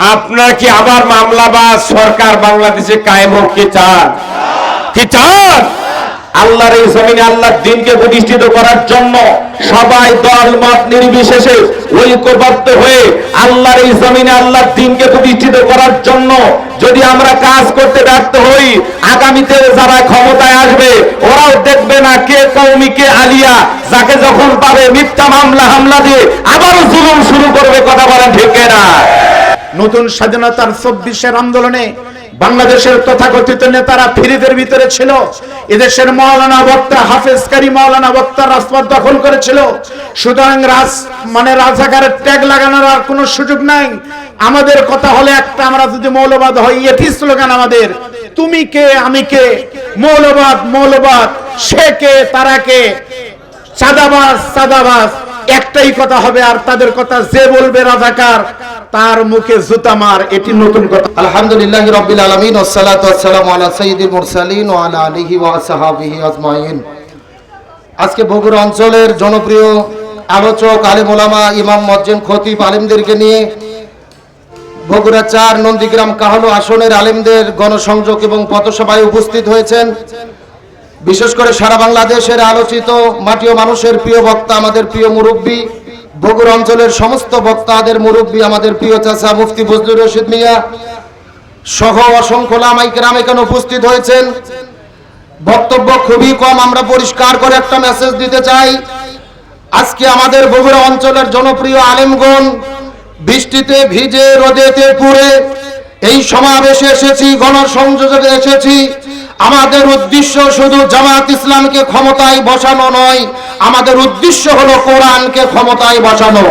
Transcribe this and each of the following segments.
আপনার কি আবার মামলা বা সরকার বাংলাদেশে কায়েম হোক কি চান? কি চান? আল্লাহর এই জমিনে আল্লাহর দিনকে প্রতিষ্ঠিত করার জন্য সবাই দল, মত নির্বিশেষে ঐক্যবদ্ধ হয়ে আল্লাহর এই জমিনে আল্লাহর দিনকে প্রতিষ্ঠিত করার জন্য যদি আমরা কাজ করতে ব্যর্থ হই, আগামীতে যারা ক্ষমতায় আসবে, ওরাও দেখবে না কে কৌমি কে আলিয়া, যাকে যখন পাবে মিথ্যা মামলা, হামলা দিয়ে আবারও জুলুম শুরু করবে, কথা বলেন ঠিক না নতুন স্বাধীনতার চব্বিশের আন্দোলনে বাংলাদেশের তথাকথিত নেতারা ফিরিদের ভিতরে ছিল। এদেশের মৌলানা বক্তা হাফেজকারী মৌলানা বক্তা রাজপথ দখল করেছিল। সুতরাং রাজ মানে রাজাকারের ট্যাগ লাগানোর আর কোনো সুযোগ নাই। আমাদের কথা হলে একটা, আমরা যদি মৌলবাদ হয় এটি স্লোগান আমাদের। তুমি কে, আমি কে? মৌলবাদ মৌলবাদ। সে কে, তারা কে? চাঁদাবাজ চাঁদাবাজ। একটাই কথা হবে আর তাদের কথা যে বলবে রাজাকার, তার মুখে জুতা মার, এটি নতুন কথা। আলহামদুলিল্লাহ রবিল আলমিন ওসালাত ওয়াসালাম আলা সঈদুল মুরসালিন ও আলা আলিহি ওয়া আজমাইন। আজকে বগুড়া অঞ্চলের জনপ্রিয় আলোচক, আলেম ওলামা ইমাম মজ্জেম খতিব আলেমদেরকে নিয়ে বগুড়া চার নন্দীগ্রাম কাহলো আসনের আলেমদের গণসংযোগ এবং পথসভায় উপস্থিত হয়েছেন। বিশেষ করে সারা বাংলাদেশের আলোচিত মাটিও মানুষের প্রিয় বক্তা আমাদের প্রিয় মুরব্বী, বগুড়া অঞ্চলের সমস্ত বক্তাদের মুরব্বী আমাদের প্রিয় চাচা মুফতি ফজলুর রশিদ মিয়া সহ অসংখ্য লামাইকেরাম এখানে উপস্থিত হয়েছেন। বক্তব্য খুবই কম, আমরা পরিষ্কার করে একটা মেসেজ দিতে চাই। আজকে আমাদের বগুড়া অঞ্চলের জনপ্রিয় আলেমগণ বৃষ্টিতে ভিজে, রোদেতে পুড়ে, এই সমাবেশে এসেছি গণসংযোগে এসেছি। আমাদের উদ্দেশ্য শুধু জামাত ইসলামকে ক্ষমতায় বসানো নয়, আমাদের উদ্দেশ্য হলো কোরআনকে ক্ষমতায় বসানো।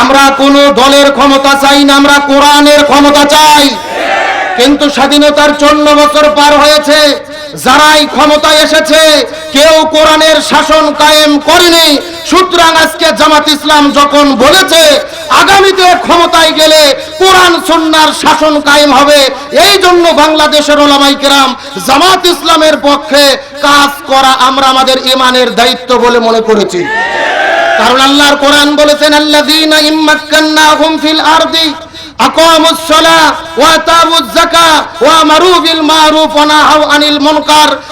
আমরা কোনো দলের ক্ষমতা চাই না, আমরা কোরআনের ক্ষমতা চাই। কিন্তু স্বাধীনতার চন্ন বছর পার হয়েছে যারাই ক্ষমতায় এসেছে, কেউ কোরআনের শাসন কায়েম করেনি। সুতরাং আজকে জামাত ইসলাম যখন বলেছে, আগামীতে ক্ষমতায় গেলে কোরআন সন্ন্যার শাসন কায়েম হবে, এই জন্য বাংলাদেশের ওলামাই কেরাম, জামাত ইসলামের পক্ষে কাজ করা আমরা আমাদের ইমানের দায়িত্ব বলে মনে করেছি। কারণ আল্লাহর কোরআন বলেছেন, আল্লাযীনা ইম্মাক্কান্নাহুম ফিল আরদি।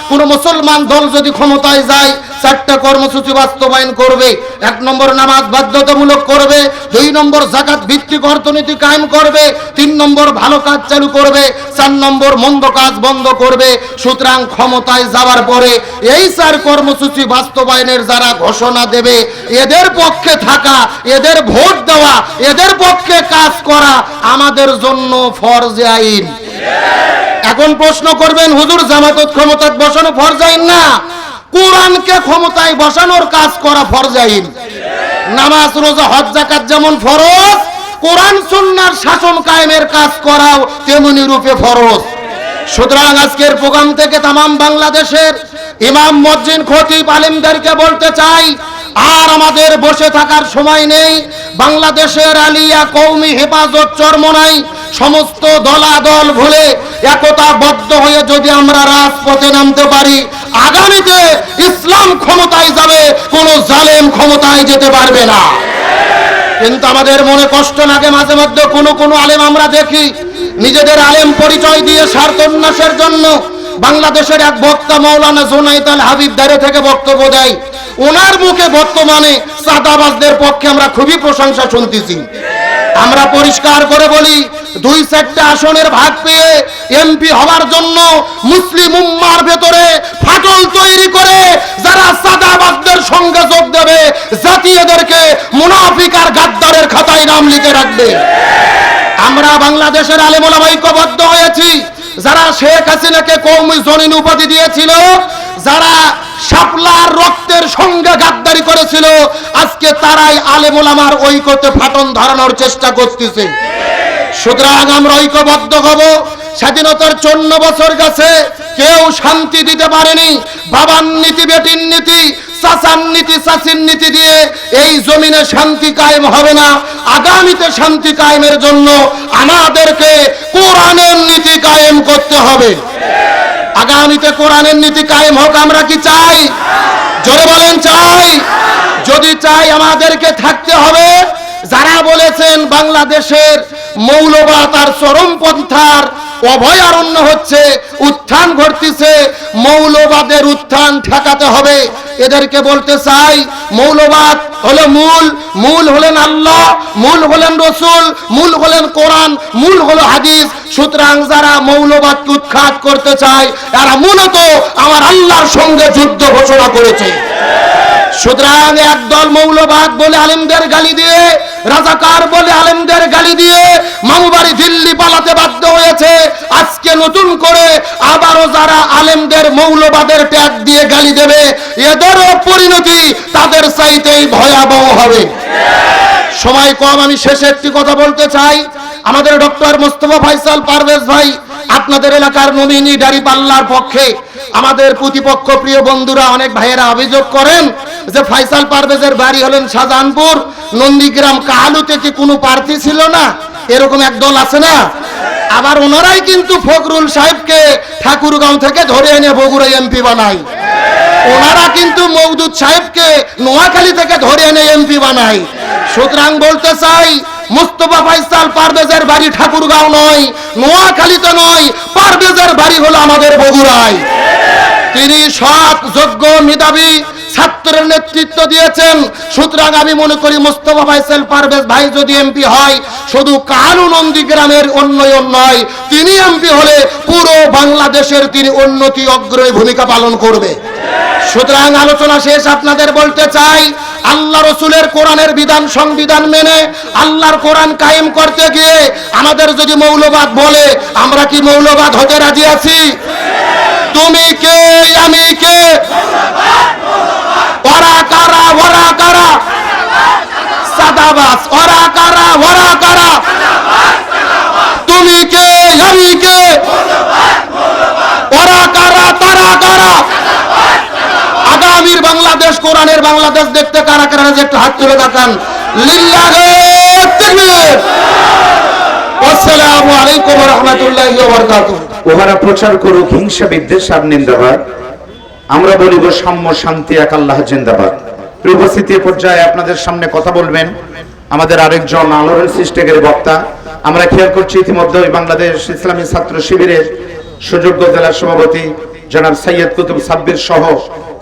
কোন মুসলমান দল যদি ক্ষমতায় যায় চারটা কর্মসূচি বাস্তবায়ন করবে, এক নম্বর নামাজ বাধ্যতামূলক করবে, দুই নম্বর জাকাত ভিত্তিক অর্থনীতি কায়েম করবে, তিন নম্বর ভালো কাজ চালু করবে, চার নম্বর মন্দ কাজ বন্ধ করবে। সুতরাং ক্ষমতায় যাওয়ার পরে এই চার কর্মসূচি বাস্তবায়নের যারা ঘোষণা দেবে, এদের পক্ষে থাকা, এদের ভোট দেওয়া, এদের পক্ষে কাজ করা আমাদের জন্য ফরজে আইন। এখন প্রশ্ন করবেন, হুজুর জামাতত ক্ষমতায় বসানো ফরজ আইন না? কোরআনকে ক্ষমতায় বসানোর কাজ করা ফরজ আইন। নামাজ, রোজা, হজ জাকাত যেমন ফরজ, কোরআন, সুন্নার শাসন কায়েমের কাজ করাও তেমনি রূপে ফরজ। সুতরাং আজকের প্রোগ্রাম থেকে তামাম বাংলাদেশের ইমাম, মসজিদ খতিব আলিমদেরকে বলতে চাই, আর আমাদের বসে থাকার সময় নেই, বাংলাদেশের আলিয়া কৌমি হেফাজত চরমনাই সমস্ত দলাদল ভুলে একতাবদ্ধ হয়ে যদি আমরা রাজপথে নামতে পারি, আগামীতে ইসলাম ক্ষমতায় যাবে, কোন জালেম ক্ষমতায় যেতে পারবে না। কিন্তু আমাদের মনে কষ্ট লাগে মাঝে মধ্যে কোনো কোনো আলেম আমরা দেখি, নিজেদের আলেম পরিচয় দিয়ে স্বার্থন্যাসের জন্য বাংলাদেশের এক বক্তা মৌলানা জোনাইত আল হাবিব দাঁড়িয়ে থেকে বক্তব্য দেয় ওনার মুখে বর্তমানে সাদাবাজদের পক্ষে আমরা খুবই প্রশংসা শুনতেছি। আমরা পরিষ্কার করে বলি দুই চারটা আসনের ভাগ পেয়ে এমপি হওয়ার জন্য মুসলিম উম্মার ভেতরে ফাটল তৈরি করে যারা সাদাবাজদের সঙ্গে যোগ দেবে জাতি এদেরকে মুনাফিক গাদ্দারের খাতায় নাম লিখে রাখবে। আমরা বাংলাদেশের আলেমুলাম ঐক্যবদ্ধ হয়েছি। যারা শেখ হাসিনাকে কৌমি জনিন উপাধি দিয়েছিল, যারা শাপলার রক্তের সঙ্গে গাদ্দারি করেছিল, আজকে তারাই আলেমুলামার ঐক্যতে ফাটন ধরানোর চেষ্টা করতেছে। সুতরাং আমরা ঐক্যবদ্ধ হব। স্বাধীনতার চন্ন বছর গেছে। কেউ শান্তি দিতে পারেনি। বাবার নীতি, বেটির নীতি নীতি নীতি দিয়ে এই জমিনে শান্তি কায়েম হবে না। আগামীতে শান্তি কায়েমের জন্য আমাদেরকে কোরআনের নীতি কায়েম করতে হবে। আগামীতে নীতি কায়েম হোক, আমরা কি চাই? জোরে বলেন, চাই। যদি চাই আমাদেরকে থাকতে হবে যারা বলেছেন বাংলাদেশের মৌলবাদ আর চরমপন্থার অভয়ারণ্য হচ্ছে উত্থান ঘটতেছে, মৌলবাদের উত্থান ঠেকাতে হবে। এদেরকে বলতে চাই, মৌলবাদ হলো মূল মূল হলেন আল্লাহ, মূল হলেন রসুল, মূল হলেন কোরআন, মূল হলো হাদিস। সুতরাং যারা মৌলবাদকে উৎখাত করতে চায়, তারা মূলত আমার আল্লাহর সঙ্গে যুদ্ধ ঘোষণা করেছে। সুতরাং একদল মৌলবাদ বলে আলেমদের গালি দিয়ে, রাজাকার বলে আলেমদের গালি দিয়ে মামুবাড়ি দিল্লি পালাতে বাধ্য হয়েছে। আজকে নতুন করে আবারও যারা আলেমদের মৌলবাদের ট্যাগ দিয়ে গালি দেবে, এদেরও পরিণতি তাদের চাইতেই ভয়াবহ হবে। সময় কম, আমি শেষে একটি কথা বলতে চাই। আমাদের ডক্টর মোস্তফা ফাইসাল পারভেজ ভাই, আপনাদের এলাকার নমিনি ডারি পাল্লার পক্ষে আমাদের প্রতিপক্ষ প্রিয় বন্ধুরা, অনেক ভাইয়েরা অভিযোগ করেন যে ফাইসাল পারভেজের বাড়ি হলেন শাহজাহানপুর, নন্দীগ্রাম, কাহালুতে কি কোনো প্রার্থী ছিল না? এরকম এক দল আছে না? আবার ওনারাই কিন্তু ফখরুল সাহেবকে ঠাকুরগাঁও থেকে ধরে এনে বগুড়া এমপি বানায়। ওনারা কিন্তু মৌদুদ সাহেবকে নোয়াখালী থেকে ধরে এনে এমপি বানায়। সুতরাং বলতে চাই, মুস্তফা ফাইসাল পারভেজের বাড়ি ঠাকুরগাঁও নয়, নোয়াখালীতে নয়, পারভেজের বাড়ি হলো আমাদের বগুড়ায়। তিনি সৎ, যোগ্য, মেধাবী ছাত্রের নেতৃত্ব দিয়েছেন। সুতরাং আমি মনে করি মোস্তফা ফাইসাল পারভেজ ভাই যদি এমপি হয়, শুধু কালু নন্দীগ্রামের উন্নয়ন নয়, তিনি এমপি হলে পুরো বাংলাদেশের তিনি উন্নতি অগ্রণী ভূমিকা পালন করবে। সুতরাং আলোচনা শেষ আপনাদের বলতে চাই, আল্লাহ রসুলের কোরআনের বিধান সংবিধান মেনে আল্লাহর কোরআন কায়েম করতে গিয়ে আমাদের যদি মৌলবাদ বলে, আমরা কি মৌলবাদ হতে রাজি আছি? তুমি কে, আমি কে ওরা কারা ওরা কারা সাদাবাস ওরা কারা, ওরা কারা। তুমি কে, আমি কে? ওরা কারা, তারা কারা। আগামীর বাংলাদেশ, কোরআনের বাংলাদেশ দেখতে কারা কারা একটু হাত তুলে দেখান। লিল্লাহে আসসালামু আলাইকুম ওয়া রাহমাতুল্লাহি ওয়া বারাকাতুহু। প্রচার করুক, হিংসা বিদ্বেষ আর নিন্দাবাদ। আমরা বলিব সাম্য শান্তি এক আল্লাহ জিন্দাবাদ। উপস্থিতি পর্যায়ে আপনাদের সামনে কথা বলবেন। আমাদের আরেকজন আলোড়ন সৃষ্টিকারী বক্তা। আমরা খেয়াল করছি ইতিমধ্যে বাংলাদেশ ইসলামী ছাত্র শিবিরের সুযোগ্য জেলার সভাপতি জনাব সৈয়দ কুতুব সাব্বির সহ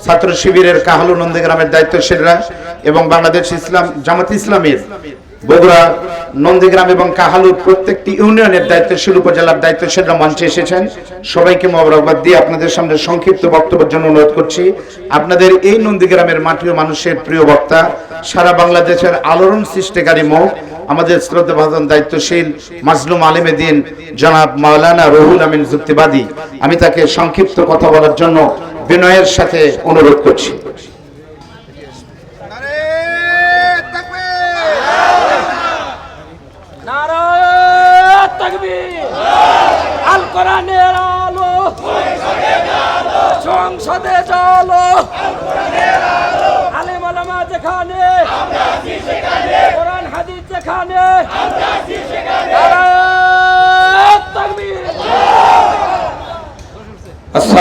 ছাত্র শিবিরের কাহালু নন্দীগ্রামের দায়িত্বশীলরা এবং বাংলাদেশ ইসলাম জামাত ইসলামের বগুড়া, নন্দীগ্রাম এবং কাহালুর প্রত্যেকটি ইউনিয়নের দায়িত্বশীল উপজেলার দায়িত্বশীলরা মঞ্চে এসেছেন। সবাইকে মোবারকবাদ দিয়ে আপনাদের সামনে সংক্ষিপ্ত বক্তব্যের জন্য অনুরোধ করছি। আপনাদের এই নন্দীগ্রামের মাটিও মানুষের প্রিয় বক্তা, সারা বাংলাদেশের আলোড়ন সৃষ্টিকারী মুখ আমাদের শ্রদ্ধা ভাজন দায়িত্বশীল মাজলুম আলিমে দিন, জনাব মাওলানা রহুল আমিন যুক্তিবাদী। আমি তাকে সংক্ষিপ্ত কথা বলার জন্য বিনয়ের সাথে অনুরোধ করছি নারায়ণ তাকবীর আল কোরআনের আলো সংসদে চলো আলেম আলামা যেখানে কোরআন হাদিস যেখানে নারায়ণ তাকবীর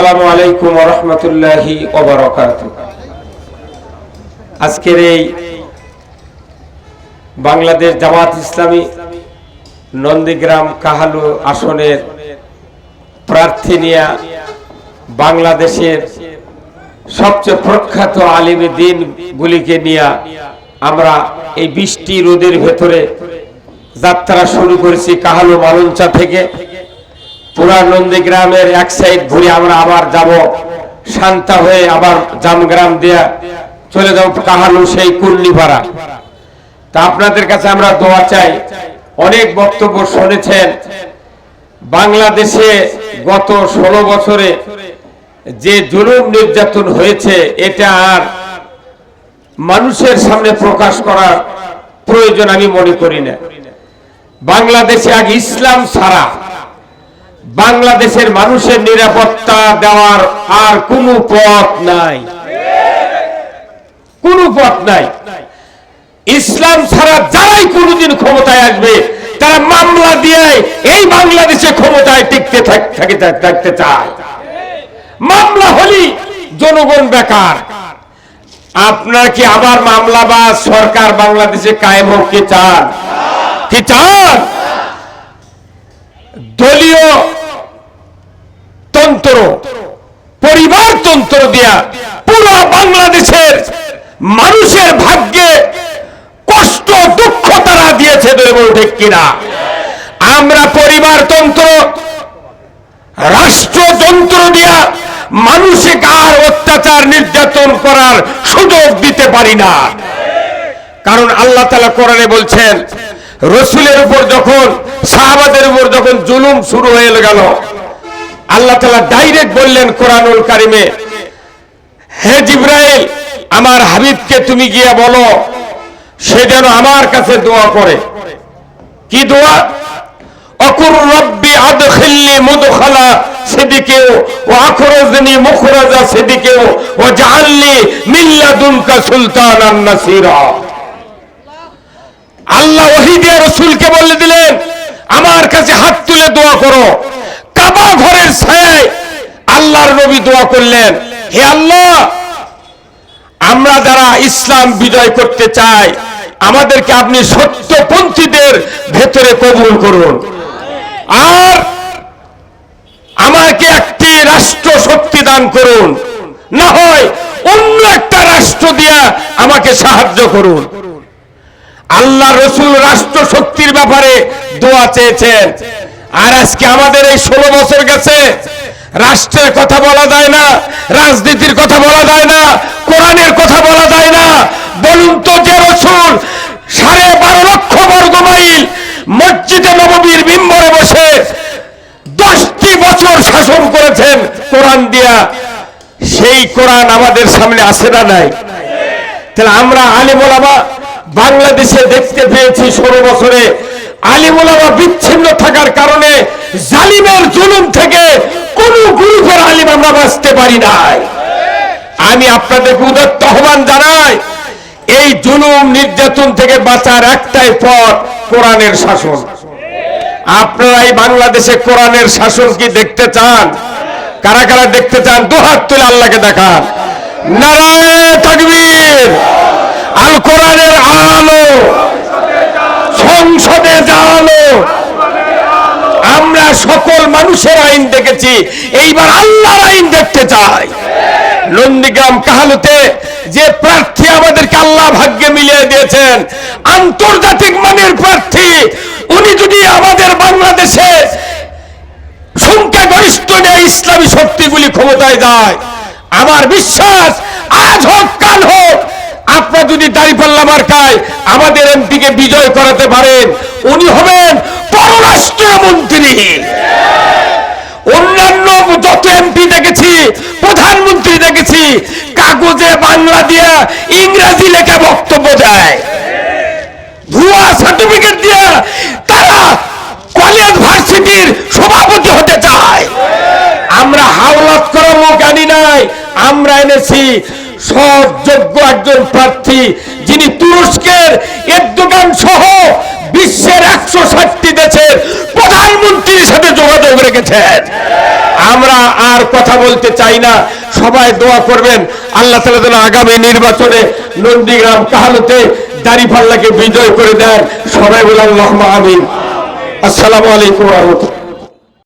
আসসালামু আলাইকুম রহমতুল্লাহি আজকের এই বাংলাদেশ জামাত ইসলামী নন্দীগ্রাম কাহালু আসনের প্রার্থী নিয়ে বাংলাদেশের সবচেয়ে প্রখ্যাত আলিমী দিন গুলিকে নিয়ে আমরা এই বৃষ্টি রোদের ভেতরে যাত্রা শুরু করেছি কাহালু মালঞ্চা থেকে। পুরা নন্দীগ্রামের এক সাইড ঘুরে আমরা আবার যাব। শান্তা হয়ে আবার জামগ্রাম দিয়া চলে যাব কাহালু সেই কুল্লিপাড়া তা আপনাদের কাছে আমরা দোয়া চাই। অনেক বক্তব্য শুনেছেন। বাংলাদেশে গত ষোলো বছরে যে জুলুম নির্যাতন হয়েছে, এটা আর মানুষের সামনে প্রকাশ করার প্রয়োজন আমি মনে করি না। বাংলাদেশে আগে ইসলাম ছাড়া বাংলাদেশের মানুষের নিরাপত্তা দেওয়ার আর কোনো পথ নাই। কোনো পথ নাই। ইসলাম ছাড়া যারাই কোনোদিন ক্ষমতায় আসবে, তারা মামলা দিয়ে এই বাংলাদেশে ক্ষমতায় টিকতে থাকতে চায়। মামলা হলি জনগণ বেকার। আপনার কি আবার মামলা বা সরকার বাংলাদেশে কায়েম হোক কি চান? কি চান? দলীয় তন্ত্র, পরিবার তন্ত্র দিয়া পুরো বাংলাদেশের মানুষের ভাগ্যে কষ্ট, দুঃখ তারা দিয়েছে ঠিক কিনা? আমরা পরিবার তন্ত্র রাষ্ট্রযন্ত্র দিয়া মানুষকে আর অত্যাচার নির্যাতন করার সুযোগ দিতে পারি না। কারণ আল্লাহ তালা কোরআনে বলছেন রসুলের উপর যখন, সাহাবাদের উপর যখন জুলুম শুরু হয়ে গেল, আল্লাহ তালা ডাইরেক্ট বললেন কোরআনুল কারিমে, হে জিব্রাইল, আমার হাবিবকে তুমি গিয়ে বলো, সে যেন আমার কাছে দোয়া করে। কি দোয়া? অকুর রব্বি আদখিলনি মুদখালা সিদিকেও ও আখরাজনি মুখরাজা সিদিকেও ও জাআলনি মিন লাদুনকা সুলতানান নাসিরা। আল্লাহ ওহী রসুলকে বলে দিলেন, আমার কাছে হাত তুলে দোয়া করো। কাবা ঘরের ছায়ায় আল্লাহর নবী দোয়া করলেন, হে আল্লাহ, আমরা যারা ইসলাম বিজয় করতে চাই, আমাদেরকে আপনি সত্যপন্থীদের ভেতরে কবুল করুন। আর আমাকে একটি রাষ্ট্র শক্তি দান করুন, না হয় অন্য একটা রাষ্ট্র দিয়া আমাকে সাহায্য করুন। আল্লাহ রসুল রাষ্ট্র শক্তির ব্যাপারে দোয়া চেয়েছেন। আর আজকে আমাদের এই ষোলো বছর গেছে। রাষ্ট্রের কথা বলা যায় না, রাজনীতির কথা বলা যায় না, কোরআনের কথা বলা যায় না। বলুন তো যে রসুল সাড়ে বারো লক্ষ বর্গ মাইল মসজিদে নববীর বিম্বরে বসে দশটি বছর শাসন করেছেন কোরআন দিয়া। সেই কোরআন আমাদের সামনে আসে না নাই? তাহলে আমরা আলিমোলামা বাংলাদেশে দেখতে পেয়েছি ষোলো বছরে আলিমোলামা বিচ্ছিন্ন থাকার কারণে জালিমের জুলুম থেকে কোন গ্রুপের আলিম আমরা বাঁচতে পারি নাই। আমি আপনাদেরকে উদাত্ত আহ্বান জানাই, এই জুলুম নির্যাতন থেকে বাঁচার একটাই পথ কোরআনের শাসন। আপনারা এই বাংলাদেশে কোরআনের শাসন কি দেখতে চান? কারা কারা দেখতে চান? দুহাত তুলে আল্লাহকে দেখান। নারায়ণ তাকবীর! আল কোরআনের আলো। সংসদে জালো আমরা সকল মানুষের আইন দেখেছি। এইবার আল্লাহর আইন দেখতে চাই। নন্দীগ্রাম কাহালুতে যে প্রার্থী আমাদেরকে আল্লাহ ভাগ্যে মিলিয়ে দিয়েছেন, আন্তর্জাতিক মানের প্রার্থী, উনি যদি আমাদের বাংলাদেশে সংখ্যাগরিষ্ঠ নিয়ে ইসলামী শক্তিগুলি ক্ষমতায় যায়, আমার বিশ্বাস আজ হোক, কাল হোক আপনার যদি দাঁড়িপাল্লা মার্কায় আমাদের এমপিকে বিজয় করাতে পারেন, উনি হবেন পররাষ্ট্রমন্ত্রী অন্যান্য যত এমপি দেখেছি, প্রধানমন্ত্রী দেখেছি, কাগজে বাংলা দিয়ে ইংরেজি লেখা বক্তব্য দেয়। ভুয়া সার্টিফিকেট দিয়ে তারা কলেজ ভার্সিটির সভাপতি হতে চায়। আমরা হাওলাত করা লোক নাই, আমরা এনেছি সৎ যোগ্য একজন প্রার্থী যিনি তুরস্কের এরদোগান সহ বিশ্বের একশো ষাটটি দেশের প্রধানমন্ত্রীর সাথে যোগাযোগ রেখেছেন। আমরা আর কথা বলতে চাই না। সবাই দোয়া করবেন, আল্লাহ তালা যেন আগামী নির্বাচনে নন্দীগ্রাম কাহালুতে দাড়িপাল্লাকে বিজয় করে দেন। সবাই বলে আমিন। আসসালামু আলাইকুম রহমতুল্লাহ।